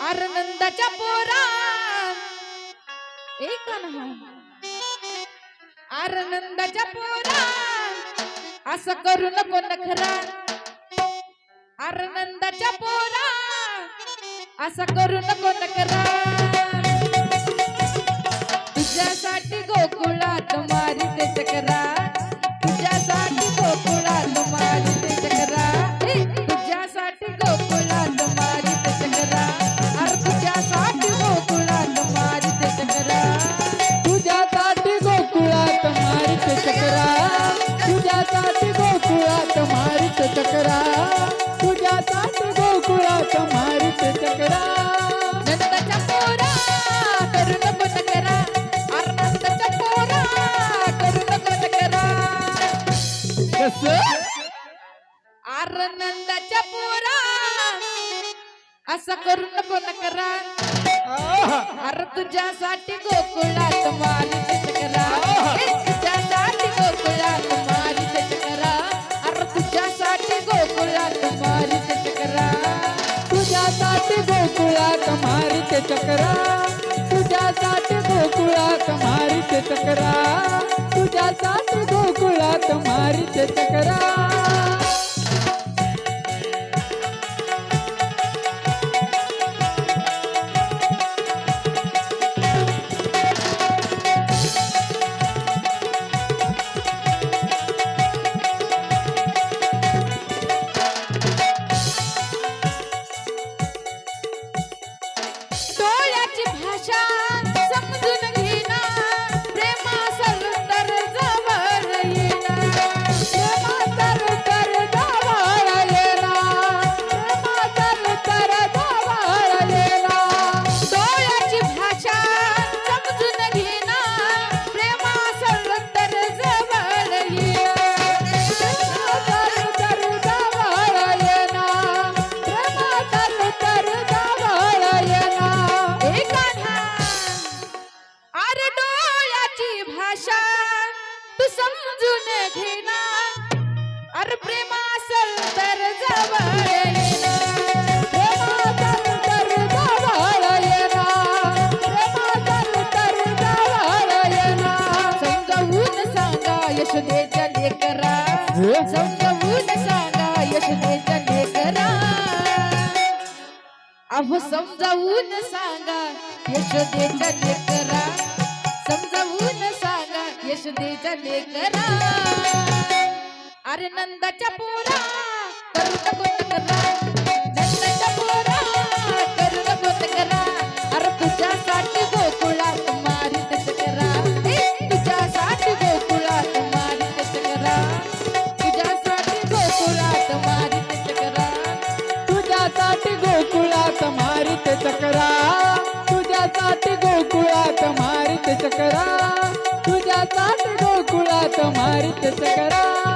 आनंदाच्या पोरा. एक आनंदाच्या पोरा. असं करू नको नखरा. आनंदाच्या पोरा. असं करू नको नखरा. तुझ्यासाठी गोकुळात मारी मारित चक्रा. तुझ्यासाठी गोकुळात मारित चक्रा. पोरा करू नको चकरा अरे नंदाच्या पोरा करू नको चकरा कस? अरे नंदाच्या पोरा असं करू. नको नकरा अरे तुझ्यासाठी गोकुळात मारित चकरा. तुझ्यासाठी गोकुळात चक्रा. तुझ्यासाठी गोकुळात मारित चक्रा. तुझ्यासाठी गोकुळात मारित चक्रा. तू समजून घेना अरे प्रेमासल तर तर जवळ समजावून सांगा यशोदेच्या लेकरा. समजावून सांगा यशोदेच्या लेकरा. अहो समजावून सांगा यशोदेच्या लेकरा. नंदी जले करा. अरे नंदाच्या पोरा करू गोत करा. नंदाच्या पोरा करू गोत करा. अरे तुझ्यासाठी गोकुळात मारित करा. ए, तुझ्यासाठी गोकुळात मारित चकरा तुझ्यासाठी गोकुळात मारित चकरा तुझ्यासाठी गोकुळात मारित चक्रा तुझ्यासाठी गोकुळात मारित चक्रा तुझ्यासाठी गोकुळात मारित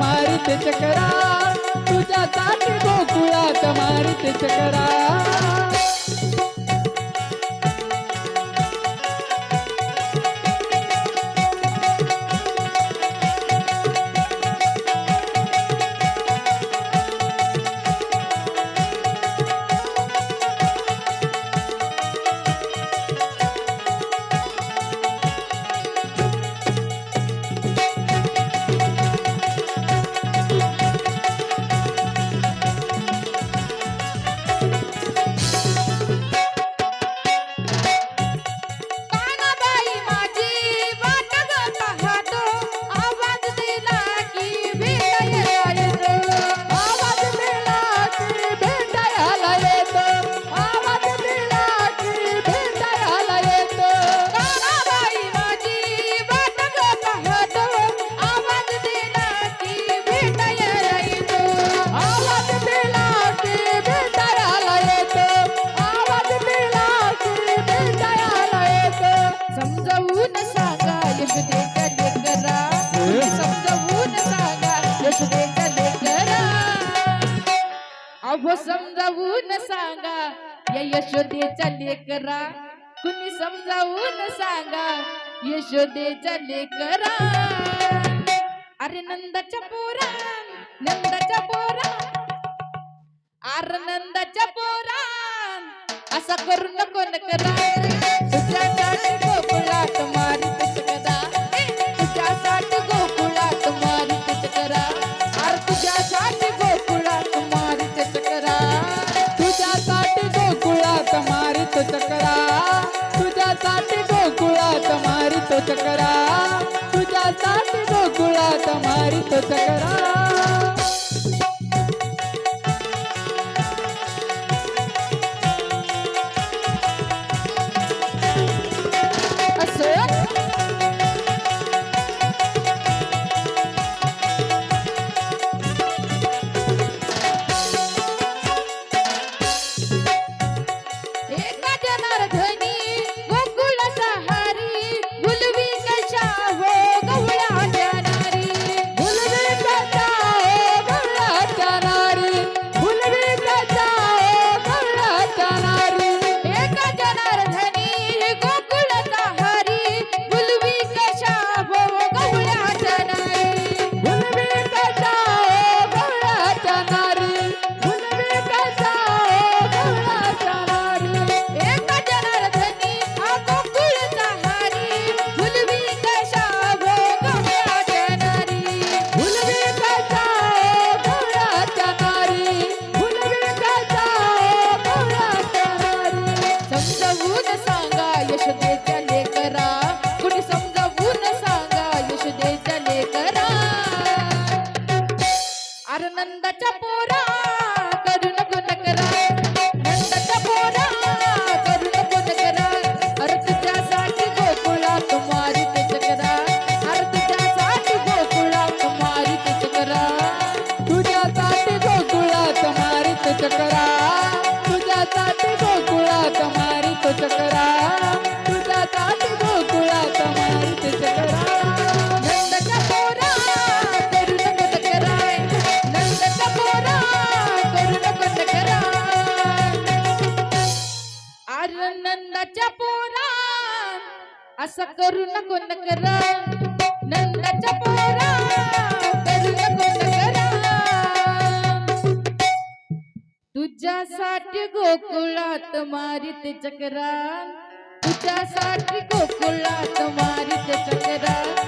मारित चकरा तुझ्यासाठी गोकुळात मारित चकरा. अहो समजावून सांगा. या यशोदेच्या लेकरा कुणी समजावून सांगा? यशोदेच्या लेकरा. अरे नंदाच्या पोरा नंदाच्या पोरा. अरे नंदाच्या पोरा असा करू नको करा गोकुळात मारितो चकरा. तुझ्या तुझ्यासाठी गोकुळात मारितो चकरा. आनंदाच्या पोर नंदाच्या पोरा असं करू नको नकर. नंदाच्या पोरा करू नको नकर. तुझ्यासाठी गोकुळात मारित चक्रा तुझ्यासाठी गोकुळात मारी ते चक्रा